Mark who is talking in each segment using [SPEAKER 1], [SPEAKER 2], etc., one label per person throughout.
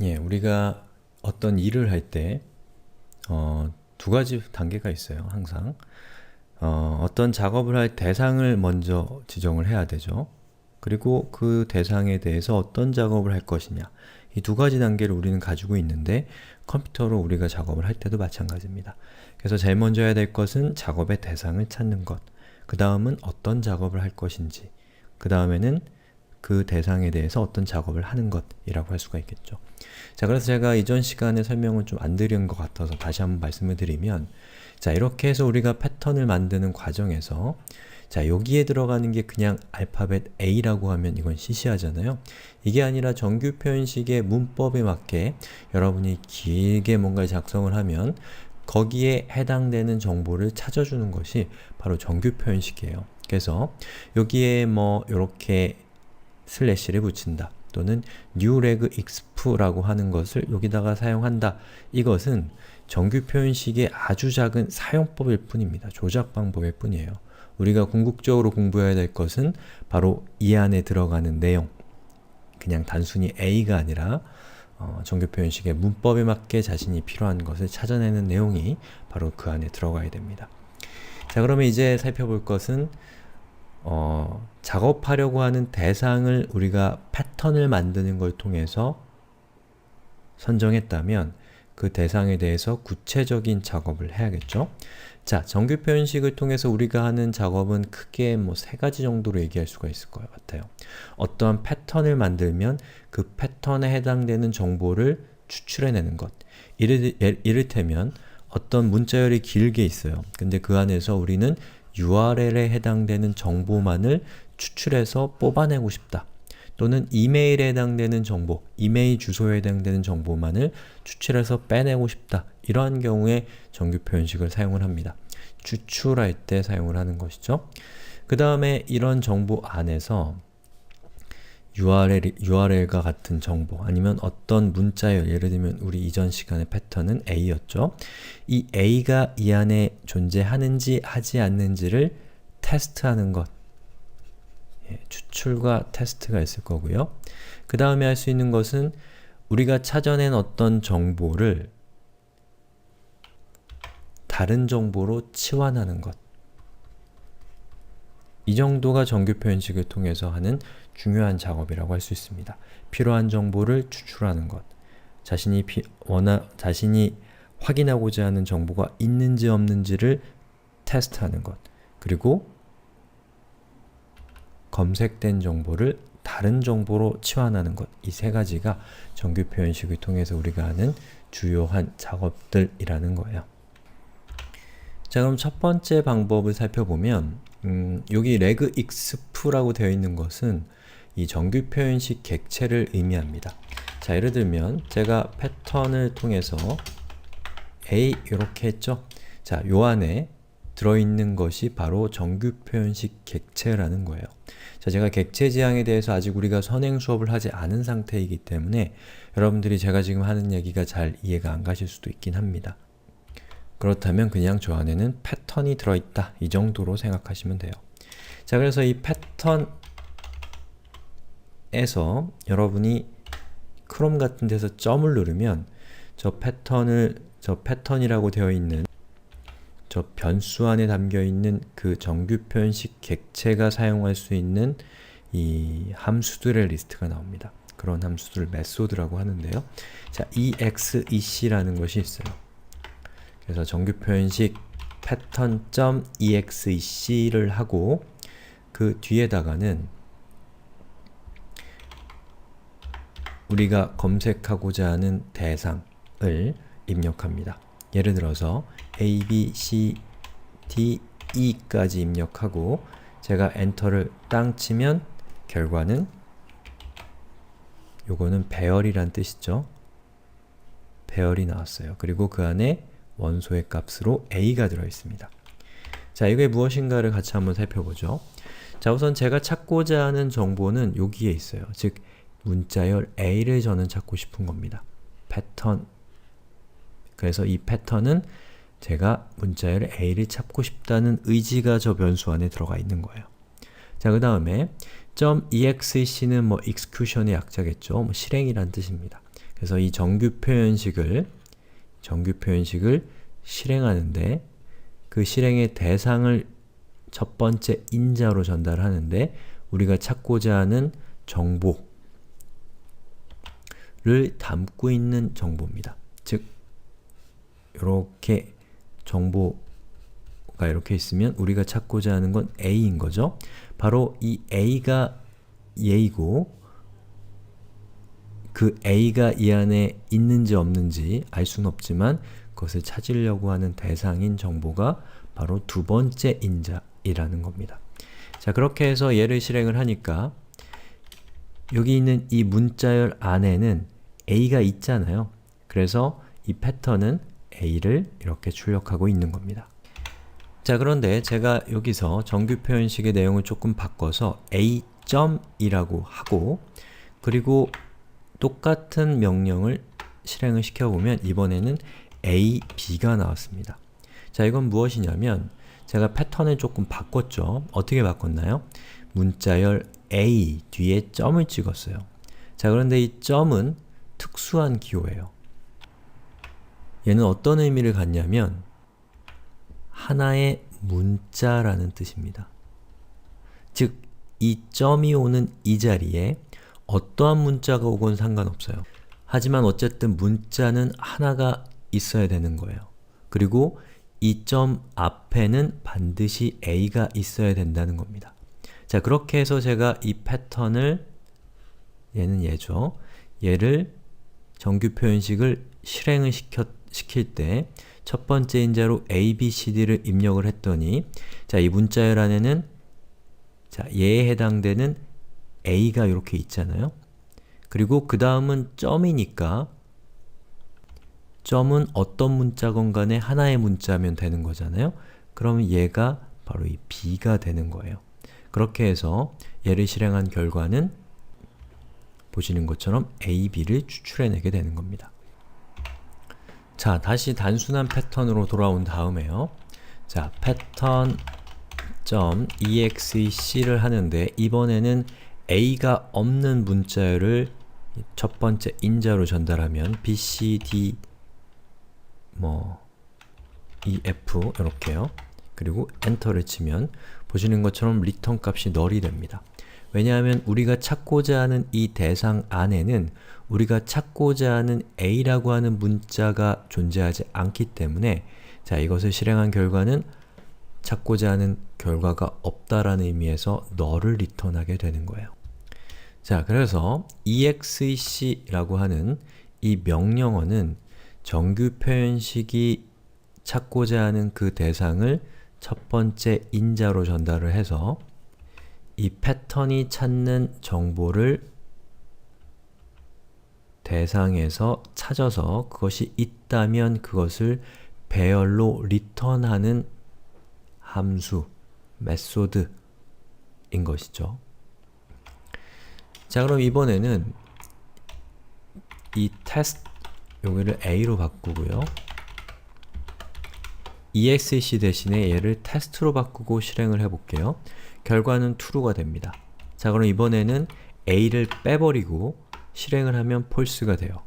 [SPEAKER 1] 예, 우리가 어떤 일을 할 때, 어, 두 가지 단계가 있어요, 항상. 어, 어떤 작업을 할 대상을 먼저 지정을 해야 되죠. 그리고 그 대상에 대해서 어떤 작업을 할 것이냐. 이 두 가지 단계를 우리는 가지고 있는데, 컴퓨터로 우리가 작업을 할 때도 마찬가지입니다. 그래서 제일 먼저 해야 될 것은 작업의 대상을 찾는 것. 그 다음은 어떤 작업을 할 것인지. 그 다음에는 그 대상에 대해서 어떤 작업을 하는 것이라고 할 수가 있겠죠. 자, 그래서 제가 이전 시간에 설명을 좀 안 드린 것 같아서 다시 한번 말씀을 드리면 자, 이렇게 해서 우리가 패턴을 만드는 과정에서 자, 여기에 들어가는 게 그냥 알파벳 A라고 하면 이건 시시하잖아요. 이게 아니라 정규 표현식의 문법에 맞게 여러분이 길게 뭔가 작성을 하면 거기에 해당되는 정보를 찾아주는 것이 바로 정규 표현식이에요. 그래서 여기에 뭐 이렇게 슬래시를 붙인다 또는 newregexp라고 하는 것을 여기다가 사용한다 이것은 정규 표현식의 아주 작은 사용법일 뿐입니다. 조작 방법일 뿐이에요. 우리가 궁극적으로 공부해야 될 것은 바로 이 안에 들어가는 내용 그냥 단순히 A가 아니라 어, 정규 표현식의 문법에 맞게 자신이 필요한 것을 찾아내는 내용이 바로 그 안에 들어가야 됩니다. 자 그러면 이제 살펴볼 것은 어, 작업하려고 하는 대상을 우리가 패턴을 만드는 걸 통해서 선정했다면 그 대상에 대해서 구체적인 작업을 해야겠죠? 자, 정규 표현식을 통해서 우리가 하는 작업은 크게 뭐 세 가지 정도로 얘기할 수가 있을 것 같아요. 어떠한 패턴을 만들면 그 패턴에 해당되는 정보를 추출해내는 것. 이를, 예- 이를테면 어떤 문자열이 길게 있어요. 근데 그 안에서 우리는 URL에 해당되는 정보만을 추출해서 뽑아내고 싶다. 또는 이메일에 해당되는 정보, 이메일 주소에 해당되는 정보만을 추출해서 빼내고 싶다. 이러한 경우에 정규 표현식을 사용을 합니다. 추출할 때 사용을 하는 것이죠. 그 다음에 이런 정보 안에서 URL, URL과 같은 정보 아니면 어떤 문자열, 예를 들면 우리 이전 시간의 패턴은 A였죠. 이 A가 이 안에 존재하는지 하지 않는지를 테스트하는 것 예, 추출과 테스트가 있을 거고요. 그 다음에 할 수 있는 것은 우리가 찾아낸 어떤 정보를 다른 정보로 치환하는 것. 이 정도가 정규 표현식을 통해서 하는 중요한 작업이라고 할 수 있습니다. 필요한 정보를 추출하는 것. 자신이 피, 원하, 자신이 확인하고자 하는 정보가 있는지 없는지를 테스트하는 것. 그리고 검색된 정보를 다른 정보로 치환하는 것. 이 세 가지가 정규 표현식을 통해서 우리가 하는 주요한 작업들이라는 거예요. 자 그럼 첫 번째 방법을 살펴보면 음, 여기 regexp라고 되어 있는 것은 이 정규 표현식 객체를 의미합니다. 자 예를 들면 제가 패턴을 통해서 A 이렇게 했죠? 자, 요 안에 들어있는 것이 바로 정규 표현식 객체라는 거예요. 자, 제가 객체 지향에 대해서 아직 우리가 선행 수업을 하지 않은 상태이기 때문에 여러분들이 제가 지금 하는 얘기가 잘 이해가 안 가실 수도 있긴 합니다. 그렇다면 그냥 저 안에는 패턴이 들어있다 이 정도로 생각하시면 돼요. 자 그래서 이 패턴에서 여러분이 크롬 같은 데서 점을 누르면 저 패턴을 저 패턴이라고 되어 있는 저 변수 안에 담겨 있는 그 정규 표현식 객체가 사용할 수 있는 이 함수들의 리스트가 나옵니다. 그런 함수들을 메소드라고 하는데요. 자, exec라는 것이 있어요. 그래서 정규 표현식 pattern.exec를 하고 그 뒤에다가는 우리가 검색하고자 하는 대상을 입력합니다. 예를 들어서 a, b, c, d, e까지 입력하고 제가 엔터를 땅 치면 결과는 요거는 배열이란 뜻이죠. 배열이 나왔어요. 그리고 그 안에 원소의 값으로 a가 들어있습니다. 자, 이게 무엇인가를 같이 한번 살펴보죠. 자, 우선 제가 찾고자 하는 정보는 여기에 있어요. 즉, 문자열 a를 저는 찾고 싶은 겁니다. 패턴. 그래서 이 패턴은 제가 문자열 a를 찾고 싶다는 의지가 저 변수 안에 들어가 있는 거예요. 자, 그 다음에 .exec는 뭐 execution의 약자겠죠. 뭐 실행이란 뜻입니다. 그래서 이 정규 표현식을 정규 표현식을 실행하는데 그 실행의 대상을 첫 번째 인자로 전달하는데 우리가 찾고자 하는 정보를 담고 있는 정보입니다. 즉 이렇게 정보가 이렇게 있으면 우리가 찾고자 하는 건 A인 거죠. 바로 이 A가 얘이고 그 A가 이 안에 있는지 없는지 알 수는 없지만 그것을 찾으려고 하는 대상인 정보가 바로 두 번째 인자이라는 겁니다. 자 그렇게 해서 얘를 실행을 하니까 여기 있는 이 문자열 안에는 A가 있잖아요. 그래서 이 패턴은 A를 이렇게 출력하고 있는 겁니다. 자 그런데 제가 여기서 정규 표현식의 내용을 조금 바꿔서 A.이라고 하고 그리고 똑같은 명령을 실행을 시켜보면 이번에는 A, B가 나왔습니다. 자 이건 무엇이냐면 제가 패턴을 조금 바꿨죠. 어떻게 바꿨나요? 문자열 A 뒤에 점을 찍었어요. 자 그런데 이 점은 특수한 기호예요. 얘는 어떤 의미를 갖냐면 하나의 문자라는 뜻입니다. 즉, 이 점이 오는 이 자리에 어떠한 문자가 오건 상관없어요. 하지만 어쨌든 문자는 하나가 있어야 되는 거예요. 그리고 이 점 앞에는 반드시 a가 있어야 된다는 겁니다. 자, 그렇게 해서 제가 이 패턴을 얘는 얘죠. 얘를 정규 표현식을 실행을 시켰, 시킬 때 첫 번째 인자로 a, b, c, d를 입력을 했더니 자, 이 문자열 안에는 자, 얘에 해당되는 a가 이렇게 있잖아요. 그리고 그 다음은 점이니까 점은 어떤 문자건 간에 하나의 문자면 되는 거잖아요. 그러면 얘가 바로 이 b가 되는 거예요. 그렇게 해서 얘를 실행한 결과는 보시는 것처럼 a, b를 추출해내게 되는 겁니다. 자, 다시 단순한 패턴으로 돌아온 다음에요. 자, 패턴 .exec를 하는데 이번에는 a가 없는 문자열을 첫 번째 인자로 전달하면 b, c, d, 뭐 e, f 이렇게요. 그리고 엔터를 치면 보시는 것처럼 리턴 값이 널이 됩니다. 왜냐하면 우리가 찾고자 하는 이 대상 안에는 우리가 찾고자 하는 a라고 하는 문자가 존재하지 않기 때문에 자 이것을 실행한 결과는 찾고자 하는 결과가 없다라는 의미에서 너를 리턴하게 되는 거예요. 자, 그래서 exec라고 하는 이 명령어는 정규 표현식이 찾고자 하는 그 대상을 첫 번째 인자로 전달을 해서 이 패턴이 찾는 정보를 대상에서 찾아서 그것이 있다면 그것을 배열로 리턴하는 함수, 메소드인 것이죠. 자 그럼 이번에는 이 테스트 여기를 a로 바꾸고요. exec 대신에 얘를 테스트로 바꾸고 실행을 해볼게요. 결과는 true가 됩니다. 자 그럼 이번에는 a를 빼버리고 실행을 하면 false가 돼요.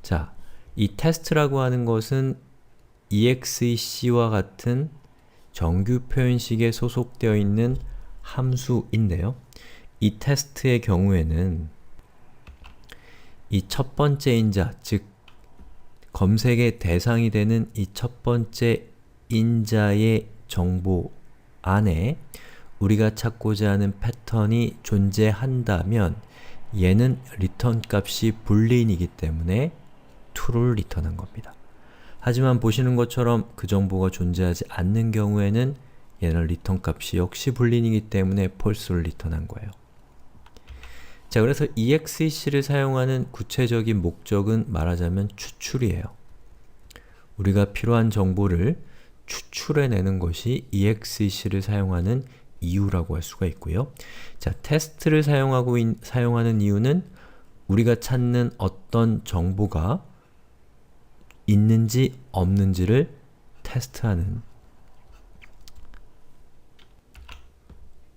[SPEAKER 1] 자, 이 테스트라고 하는 것은 exec와 같은 정규 표현식에 소속되어 있는 함수인데요. 이 테스트의 경우에는 이 첫 번째 인자, 즉 검색의 대상이 되는 이 첫 번째 인자의 정보 안에 우리가 찾고자 하는 패턴이 존재한다면 얘는 리턴 값이 불린이기 때문에 true를 리턴한 겁니다. 하지만 보시는 것처럼 그 정보가 존재하지 않는 경우에는 얘는 리턴 값이 역시 불린이기 때문에 false를 리턴한 거예요. 자, 그래서 exec를 사용하는 구체적인 목적은 말하자면 추출이에요. 우리가 필요한 정보를 추출해내는 것이 exec를 사용하는 이유라고 할 수가 있고요. 자, 테스트를 사용하고 인, 사용하는 이유는 우리가 찾는 어떤 정보가 있는지 없는지를 테스트하는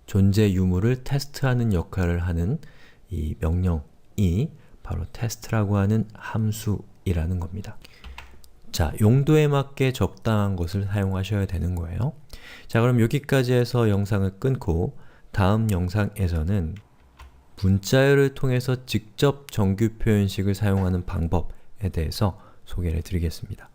[SPEAKER 1] 존재 유무를 테스트하는 역할을 하는 이 명령이 바로 test라고 하는 함수이라는 겁니다. 자, 용도에 맞게 적당한 것을 사용하셔야 되는 거예요. 자, 그럼 여기까지 해서 영상을 끊고 다음 영상에서는 문자열을 통해서 직접 정규 표현식을 사용하는 방법에 대해서 소개를 드리겠습니다.